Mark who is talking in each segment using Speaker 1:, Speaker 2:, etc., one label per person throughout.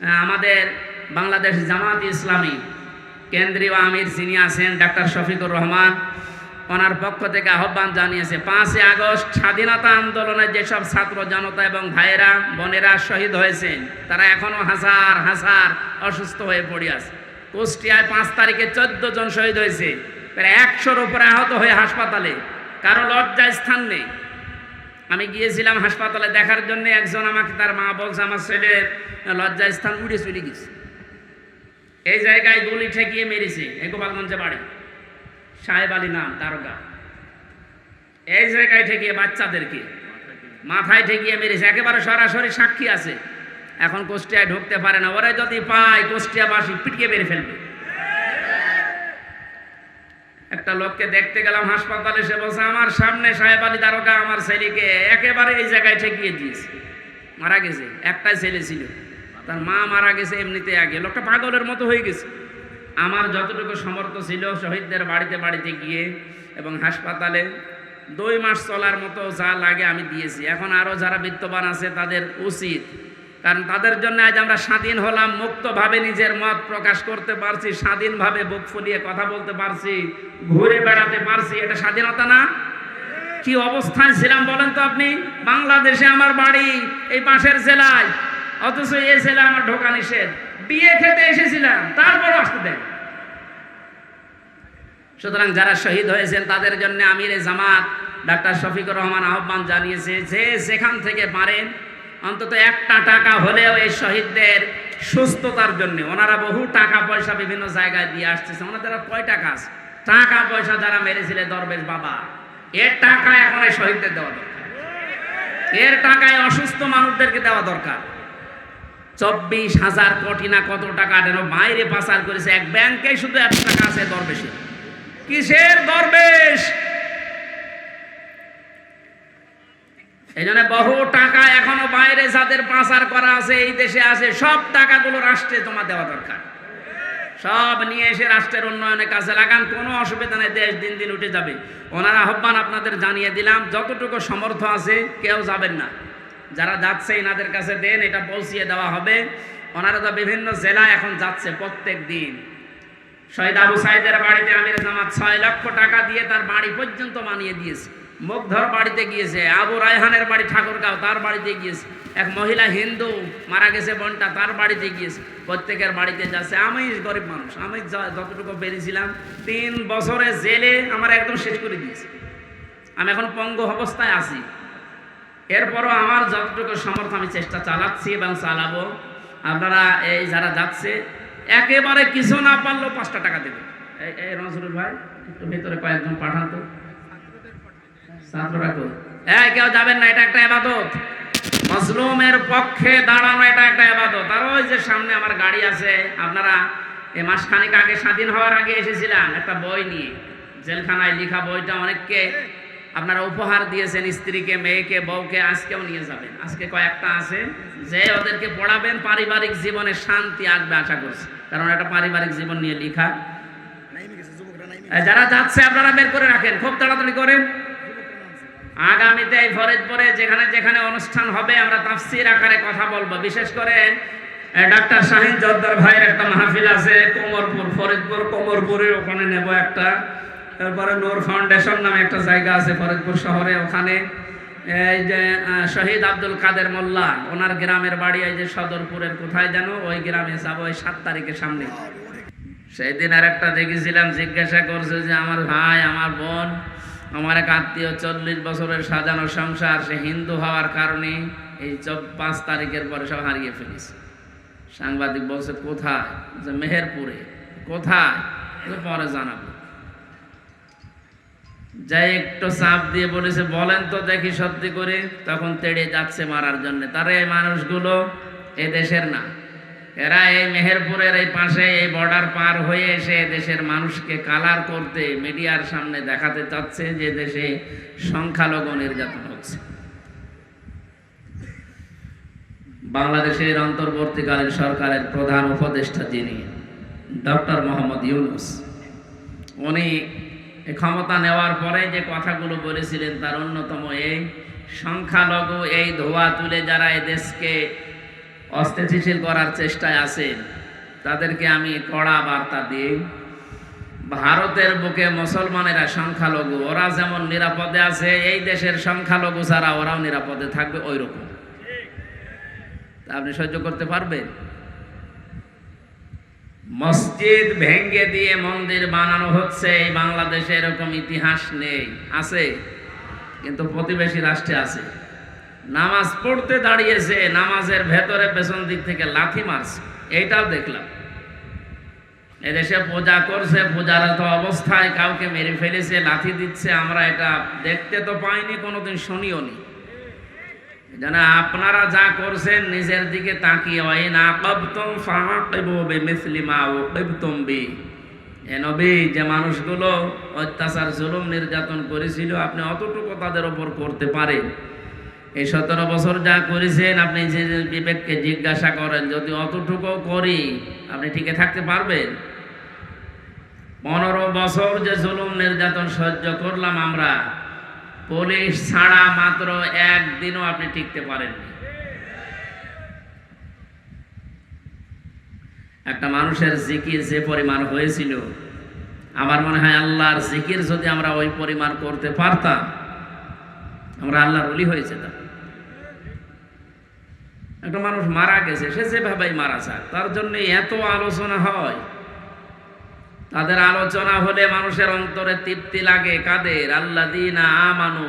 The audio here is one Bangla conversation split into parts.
Speaker 1: আমাদের বাংলাদেশ জামাত ইসলামী কেন্দ্রীয় আমির যিনি আছেন ডাক্তার শফিকুর রহমান, ওনার পক্ষ থেকে আহ্বান জানিয়েছে, পাঁচই আগস্ট স্বাধীনতা আন্দোলনে যেসব ছাত্র, জনতা এবং ভাইয়েরা, বোনেরা শহীদ হয়েছেন, তারা এখনও হাজার হাজার অসুস্থ হয়ে পড়ে আছে। কুষ্টিয়ায় পাঁচ তারিখে চোদ্দ জন শহীদ হয়েছে, প্রায় একশোর উপরে আহত হয়ে হাসপাতালে, কারও লজ্জায় স্থান নেই। আমি গিয়েছিলাম হাসপাতালে দেখার জন্য, একজন আমাকে তার মা বলছে, আমার ছেলের লজ্জা স্থান উড়ে চলে গেছে। এই জায়গায় গুলি ঠেকিয়ে মেরেছে, এই গোপালগঞ্জে বাড়ি। সাহেব আলী নাম, দারোগা। এই জায়গায় ঠেকিয়ে বাচ্চাদেরকে মাথায় ঠেকিয়ে মেরেছে, একেবারে সরাসরি সাক্ষী আছে। এখন কুষ্টিয়ায় ঢুকতে পারে না। ওরা যদি পায়, কুষ্টিয়াবাসী পিটিয়ে মেরে ফেলবে। একটা লোককে দেখতে গেলাম হাসপাতালে, সে বলছে, আমার সামনে সাহেব আলী দারোগা, আমার ছেলেকে একেবারে এই জায়গায় ঠেকিয়ে দিয়েছে। মারা গেছে, একটাই ছেলে ছিল। তার মা মারা গেছে এমনিতে আগে। লোকটা পাগলের মতো হয়ে গেছে। আমার যতটুকু সমর্থ ছিল, শহীদদের বাড়িতে বাড়িতে গিয়ে এবং হাসপাতালে, দুই মাস চলার মতো যা লাগে আমি দিয়েছি। এখন আরও যারা বিত্তবান আছে, তাদের উচিত কারণ তাদের জন্য আজ আমরা স্বাধীন হলাম, মুক্তভাবে নিজের মত প্রকাশ করতে পারছি, স্বাধীনভাবে বুক ফুলিয়ে কথা বলতে পারছি, ঘুরে বেড়াতে পারছি। এটা স্বাধীনতা না? কি অবস্থায় ছিলাম বলেন তো আপনি? বাংলাদেশে আমার বাড়ি এই পাশের জেলায়। অথচ এই জেলা আমার ঢোকা নিষেধ। বিয়ে খেতে এসেছিলাম তারপর আসতে দেন। সুতরাং যারা শহীদ হয়েছেন, তাদের জন্য আমির জামাত ডাক্তার শফিকুর রহমান আহ্বান জানিয়েছে, যে যেখান থেকে পারেন অন্তত একটা টাকা হলেও এই শহীদদের সুস্থতার জন্য। ওনারা বহু টাকা পয়সা বিভিন্ন জায়গায় দিয়ে আসতেছে। ওনাদের আর কয় টাকা আছে? টাকা পয়সা যারা মেরেছিলেন দরবেশ বাবা, এর টাকা এখন এই শহীদদের দেওয়া দরকার। এর টাকায় অসুস্থ মানুষদেরকে দেওয়া দরকার। চব্বিশ হাজার কোটি না কত টাকা যেন বাইরে পাচার করেছে। এক ব্যাংকে শুধু এত টাকা আছে দরবেশে কিসের দরবেশ? এই জন্য বহু টাকা এখনও বাইরে যাদের পাচার করা আছে, এই দেশে আছে, সব টাকাগুলো রাষ্ট্রে জমা দেওয়া দরকার। সব নিয়ে এসে রাষ্ট্রের উন্নয়নের কাজে লাগান, কোনো অসুবিধা নেই, দেশ দিন দিন উঠে যাবে। ওনার আহ্বান আপনাদের জানিয়ে দিলাম, যতটুকু সমর্থ আছে, কেউ যাবেন না। যারা যাচ্ছে, এনাদের কাছে দেন, এটা পৌঁছিয়ে দেওয়া হবে। ওনারা তো বিভিন্ন জেলায় এখন যাচ্ছে প্রত্যেক দিন। শহীদ আবু সাইদের বাড়িতে আমির জামাত ছয় লক্ষ টাকা দিয়ে তার বাড়ি পর্যন্ত বানিয়ে দিয়েছে। মুগ্ধর বাড়িতে গিয়েছে, আবু রায়হানের বাড়ি, ঠাকুরগাঁও, তার বাড়িতে গিয়েছে। এক মহিলা হিন্দু, মারা গেছে বোনটা, তার বাড়িতে গিয়েছে। প্রত্যেকের বাড়িতে যাচ্ছে। আমি গরিব মানুষ, আমি যতটুকু পেরেছিলাম, তিন বছরে জেলে আমার একদম শেষ করে দিয়েছে। আমি এখন পঙ্গু অবস্থায় আছি। এরপরও আমার যতটুকু সামর্থ্য, আমি চেষ্টা চালাচ্ছি এবং চালাবো। আপনারা এই যারা যাচ্ছে, একেবারে কিছু না পারলেও পাঁচটা টাকা দেবে এই এই নজরুল ভাই, একটু ভেতরে কয়েকজন পাঠান তো। একটা একটা আপনারা এই মাসখানেক আগে স্বাধীন হওয়ার আগে এসেছিলাম একটা উপহার দিয়েছেন স্ত্রীকে মেয়েকে বউকে আজকেও নিয়ে যাবেন। আজকে কয়েকটা আছে যে ওদেরকে পড়াবেন পারিবারিক জীবনে শান্তি আসবে আশা করছি। কারণ এটা পারিবারিক জীবন নিয়ে লেখা। এ, যারা যাচ্ছে আপনারা বের করে রাখেন। খুব তাড়াতাড়ি করেন। আগামীতে এই ফরিদপুরে যেখানে যেখানে অনুষ্ঠান হবে, আমরা তাফসির আকারে কথা বলব। বিশেষ করে ডাক্তার শাহিন জর্দার ভাইয়ের একটা মাহফিল আছে, কোমরপুর, ফরিদপুর কোমরপুরে ওখানে নেব একটা। তারপরে নূর ফাউন্ডেশন নামে একটা জায়গা আছে ফরিদপুর শহরে, ওখানে। এই যে শহীদ আব্দুল কাদের মোল্লা, ওনার গ্রামের বাড়ি এই যে সদরপুরের, কোথায় যেন? ওই গ্রামে যাব, ওই সাত তারিখের সামনে। সেই দিন আর একটা দেখেছিলাম, জিজ্ঞাসা করছে যে, আমার ভাই, আমার বোন আমার এক আত্মীয় চল্লিশ বছরের সাজানো সংসার, সে হিন্দু হওয়ার কারণে এই পাঁচ তারিখের পরে সব হারিয়ে ফেলেছে। সাংবাদিক বলছে, কোথায়? যে মেহেরপুরে। কোথায়? পরে জানাব। যাই একটু চাপ দিয়ে বলেছে, বলেন তো দেখি সত্যি করে। তখন তেড়ে যাচ্ছে মারার জন্য। তারা এই মানুষগুলো এ দেশের না। এরা এই মেহেরপুরের এই পাশে এই বর্ডার পার হয়ে এসে দেশের মানুষকে কালার করতে মিডিয়ার সামনে দেখাতে চাচ্ছে যে দেশে সংখ্যালঘু নির্যাতন হচ্ছে। বাংলাদেশের অন্তর্বর্তীকালীন সরকারের প্রধান উপদেষ্টা যিনি, ডক্টর মোহাম্মদ ইউনুস, উনি ক্ষমতা নেওয়ার পরে যে কথাগুলো বলেছিলেন তার অন্যতম এই, সংখ্যালঘু এই ধোয়া তুলে যারা এদেশকে দেশকে অস্থিতিশীল করার চেষ্টায় আছেন। তাদেরকে আমি কড়া বার্তা দিই। ভারতের বুকে মুসলমানেরা সংখ্যালঘু, ওরা যেমন নিরাপদে আছে, এই দেশের সংখ্যালঘু ছাড়া ওরাও নিরাপদে থাকবে ওই রকম আপনি সহ্য করতে পারবেন? মসজিদ ভেঙ্গে দিয়ে মন্দির বানানো হচ্ছে, এই বাংলাদেশে এরকম ইতিহাস নেই। আছে, কিন্তু প্রতিবেশী রাষ্ট্রে আছে। নামাজ পড়তে দাঁড়িয়েছে, নামাজের ভেতরে পেছন দিক থেকে লাথি মারছে। এইটাও দেখলাম। এদেশে পূজা করছে পূজারত অবস্থায় কাউকে মেরে ফেলেছে, লাথি দিচ্ছে, আমরা এটা দেখতে তো পাইনি, কোনোদিন শুনিও নি। যেন আপনারা যা করছেন, নিজের দিকে তাকিয়ে হয়, না, কবতম ও বি। যে মানুষগুলো অত্যাচার, জুলুম, নির্যাতন করেছিল, আপনি অতটুকু তাদের ওপর করতে পারেন। এই সতেরো বছর যা করেছেন, আপনি যে বিবেককে জিজ্ঞাসা করেন, যদি অতটুকু করি, আপনি টিকে থাকতে পারবেন? পনেরো বছর যে জুলুম নির্যাতন সহ্য করলাম আমরা, পুলিশ ছাড়া মাত্র একদিনও আপনি টিকতে পারেননি। একটা মানুষের জিকির যে পরিমাণ হয়েছিল, আমার মনে হয় আল্লাহর জিকির যদি আমরা ওই পরিমাণ করতে পারতাম, আমরা আল্লাহর অলি হয়ে যেতাম। একটা মানুষ মারা গেছে, সে যেভাবেই মারা যাক, তার জন্য এত আলোচনা হয়। তাদের আলোচনা হলে মানুষের অন্তরে তৃপ্তি লাগে কাদের আল্লাহ দিনা আমানু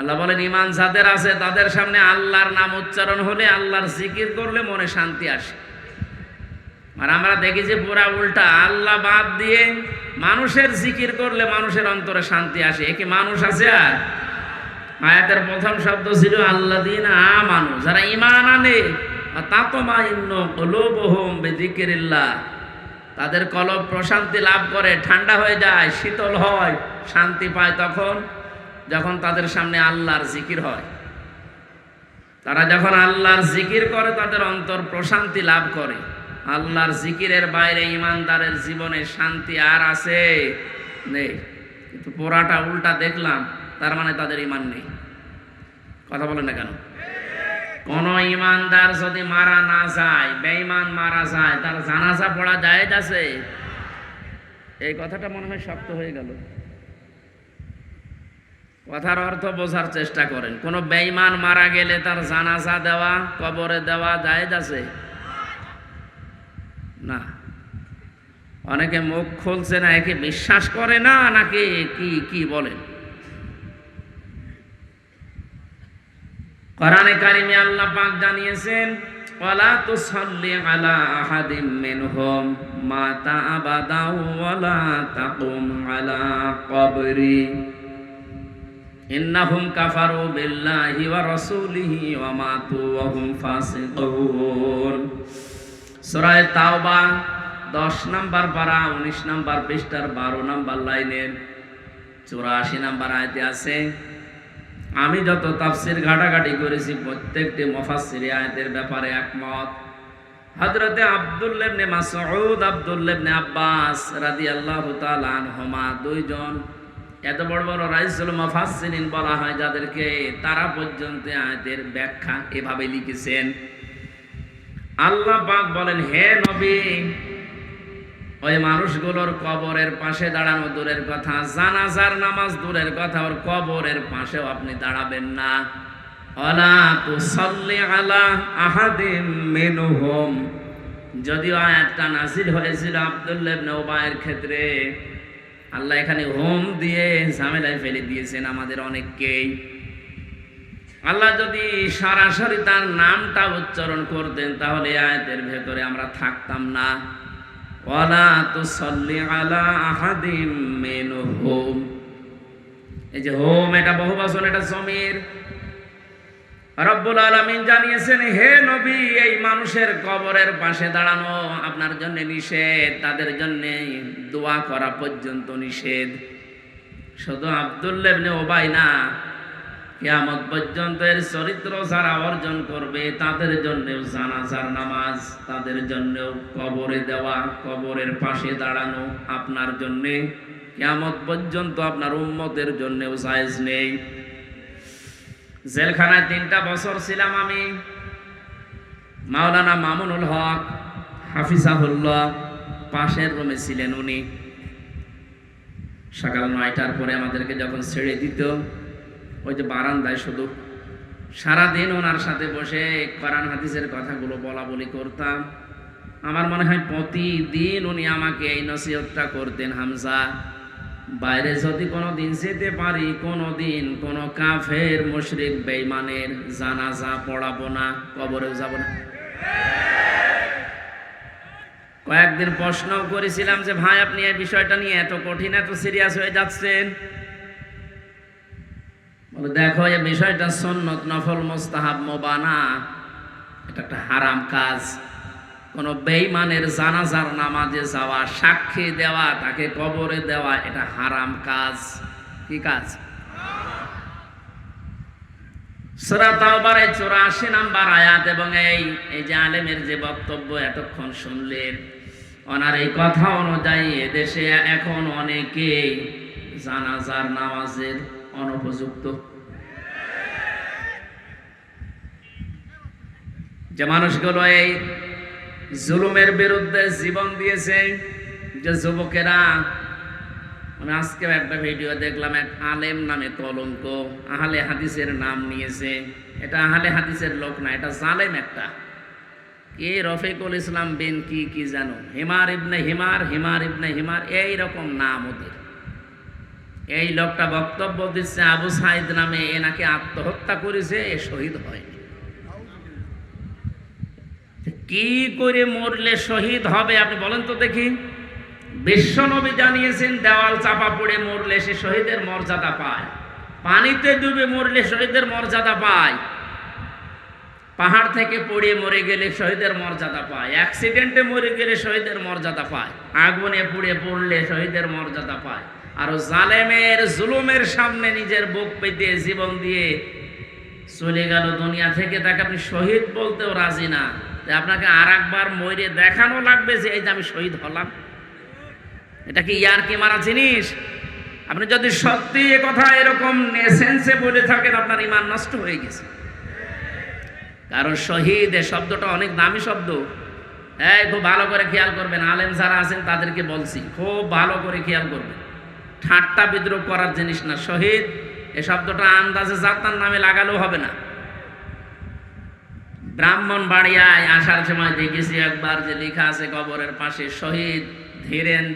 Speaker 1: আল্লাহ বলেন ইমান যাদের আছে, তাদের সামনে আল্লাহর নাম উচ্চারণ হলে আল্লাহর জিকির করলে মনে শান্তি আসে। আর আমরা দেখি যে পুরা উল্টা আল্লাহ বাদ দিয়ে মানুষের জিকির করলে মানুষের অন্তরে শান্তি আসে। একে মানুষ আছে আর? আয়াতের প্রথম শব্দ ছিল আল্লাহ দিন আ মানুষ যারা ইমান আনে তা তো মা তাতমাইন্ন কলুবহুম তাদের কলব প্রশান্তি লাভ করে, ঠান্ডা হয়ে যায়, শীতল হয়, শান্তি পায় তখন, যখন তাদের সামনে আল্লাহর জিকির হয়। তারা যখন আল্লাহর জিকির করে, তাদের অন্তর প্রশান্তি লাভ করে। আল্লাহর জিকিরের বাইরে ইমানদারের জীবনে শান্তি আর আছে? নেই। কিন্তু পোড়াটা, উল্টা দেখলাম, তার মানে তাদের ইমান নেই। কথা বলেন না কেন? কোন ইমানদার যদি মারা না যায়, বেঈমান মারা যায়, তার জানাজা পড়া যায় আছে? এই কথাটা মনে হয় শক্ত হয়ে গেল। কথার অর্থ বোঝার চেষ্টা করেন। কোন বেঈমান মারা গেলে তার জানাজা দেওয়া, কবরে দেওয়া যায় আছে না অনেকে মুখ খুলছে না, একে বিশ্বাস করে না, নাকি কি কি বলেন? কোরআনে কারিমে আল্লাহ পাক জানিয়েছেন, ওয়ালা তুসাল্লি আলা আহাদিম মিনহুম মাতা আবাদা ওয়ালা তাকুম আলা কবরি। ইন্নাহুম কাফারু বিল্লাহি ওয়া রাসূলিহি ওয়া মাতু ওয়া হুম ফাসিকুন। সূরা তাওবা 10 নাম্বার পারা 19 নাম্বার পৃষ্ঠার 12 নাম্বার লাইনের 84 নাম্বার আয়াতে আছে, আমি যত তাফসির ঘাটাঘাটি করেছি, প্রত্যেকটি মুফাসসির আয়তের ব্যাপারে একমত। হযরতে আব্দুল্লাহ ইবনে মাসউদ আব্দুল্লাহ ইবনে আব্বাস রাদিয়াল্লাহু তাআলা আনহুমা দুইজন, এত বড় বড় রাইসুল মুফাসসিরিন বলা হয়, যাদেরকে তারা পর্যন্ত আয়াতের ব্যাখ্যা এভাবে লিখেছেন। আল্লাহ পাক বলেন, হে নবী ওই মানুষগুলোর কবরের পাশে দাঁড়ানো দূরের কথা, জানাজার নামাজ দূরের কথা, ওর কবরের পাশেও আপনি দাঁড়াবেন না। অলা তুসাল্লি আলা আহাদিম মিনহুম। যদিও আয়াতটা নাসিল হয়েছিল আব্দুল্লাহ ইবনে উবায়ের ক্ষেত্রে, আল্লাহ এখানে হোম দিয়ে ঝামেলায় ফেলে দিয়েছেন আমাদের অনেককেই। আল্লাহ যদি সরাসরি তার নামটা উচ্চারণ করতেন, তাহলে আয়াতের ভেতরে আমরা থাকতাম না। জানিয়েছেন, হে নবী, এই মানুষের কবরের পাশে দাঁড়ানো আপনার জন্য নিষেধ, তাদের জন্য দোয়া করা পর্যন্ত নিষেধ। শুধু আব্দুল্লাহ ইবনে ওবাই না কিয়ামত পর্যন্ত এর চরিত্র যারা অর্জন করবে, তাদের জন্যও জানাজার নামাজ, তাদের জন্যও কবরে দেওয়া, কবরের পাশে দাঁড়ানো আপনার জন্যে। কেয়ামত পর্যন্ত আপনার উম্মতের জন্যও সাইজ নেই। জেলখানায় তিনটা বছর ছিলাম আমি। মাওলানা মামুনুল হক হাফিজাহুল্লাহ পাশের রুমে ছিলেন উনি। সকাল নয়টার পরে আমাদেরকে যখন ছেড়ে দিত ওই যে বারান্দায় শুধু সারাদিন ওনার সাথে বসে কোরআন হাদিসের কথাগুলো বলা বলি করতাম। আমার মনে হয় প্রতিদিন উনি আমাকে এই নসিহতটা করতেন হামজা। বাইরে যদি কোনো দিন যেতে পারি কোনো দিন কোনো কাফের, মুশরিক বেইমানের জানাজা পড়াবো না, কবরেও যাব না। কয়েকদিন প্রশ্ন করেছিলাম যে, ভাই, আপনি এই বিষয়টা নিয়ে এত কঠিন, এত সিরিয়াস হয়ে যাচ্ছেন। বলে, দেখো, এই বিষয়টা সন্নত, নফল, মোস্তাহাব, মোবানা। এটা একটা হারাম কাজ। কোন বেইমানের জানাজার নামাজে যাওয়া, সাক্ষী দেওয়া, তাকে কবরে দেওয়া, এটা হারাম কাজ। কি কাজ? সুরা তাওবারে চুরাশি নাম্বার আয়াত এবং এই এই যে আলেমের যে বক্তব্য এতক্ষণ শুনলেন, ওনার এই কথা অনুযায়ী এদেশে এখন অনেকে জানাজার নামাজের অনুপযুক্ত। যে মানুষগুলো এই জুলুমের বিরুদ্ধে জীবন দিয়েছে, যে যুবকেরা আমি আজকে একটা ভিডিও দেখলাম, এক আলেম নামে কলঙ্ক আহলে হাদিসের নাম নিয়েছে। এটা আহলে হাদিসের লোক না, এটা জালেম একটা। কে রফিকুল ইসলাম বিন কি কি জানো? হিমার ইবনে হিমার হিমার ইবনে হিমার এই রকম নাম ওদের। এই লোকটা বক্তব্য দিচ্ছে, আবু সাইদ নামে এনাকে আত্মহত্যা করেছে, এ শহীদ হয়নি। কি করে মরলে শহীদ হবে, আপনি বলেন তো দেখি। বিশ্বনবী জানিয়েছেন, দেওয়াল চাপা পড়ে মরলে সে শহীদের মর্যাদা পায়। পানিতে ডুবে মরলে শহীদের মর্যাদা পায়। পাহাড় থেকে পড়ে মরে গেলে শহীদের মর্যাদা পায়। অ্যাক্সিডেন্টে মরে গেলে শহীদের মর্যাদা পায়। আগুনে পুড়ে পড়লে শহীদের মর্যাদা পায়। আর জালেমের জুলুমের সামনে নিজের বুক পেতে জীবন দিয়ে চলে গেল দুনিয়া থেকে। তাকে আপনি শহীদ বলতেও রাজি না। আপনাকে আর একবার মরে দেখানো লাগবে যে, এই যে আমি শহীদ হলাম। এটা কি ইয়ার কি মারা জিনিস? আপনি যদি সত্যি এ কথা এরকম নেসেন্সে বলে থাকেন, আপনার ইমান নষ্ট হয়ে গেছে। কারণ শহীদ এ শব্দটা অনেক দামি শব্দ। হ্যাঁ খুব ভালো করে খেয়াল করবেন। আলেম যারা আছেন তাদেরকে বলছি, খুব ভালো করে খেয়াল করবেন। ঠাট্টা বিদ্রোহ করার জিনিস না। শহীদ, এ শব্দটা আন্দাজে জাতার নামে লাগালেও হবে না। ব্রাহ্মণ বাড়িয়ায় আসার সময় দেখেছি একবার যে লেখা আছে কবরের পাশে, শহীদ ধীরেন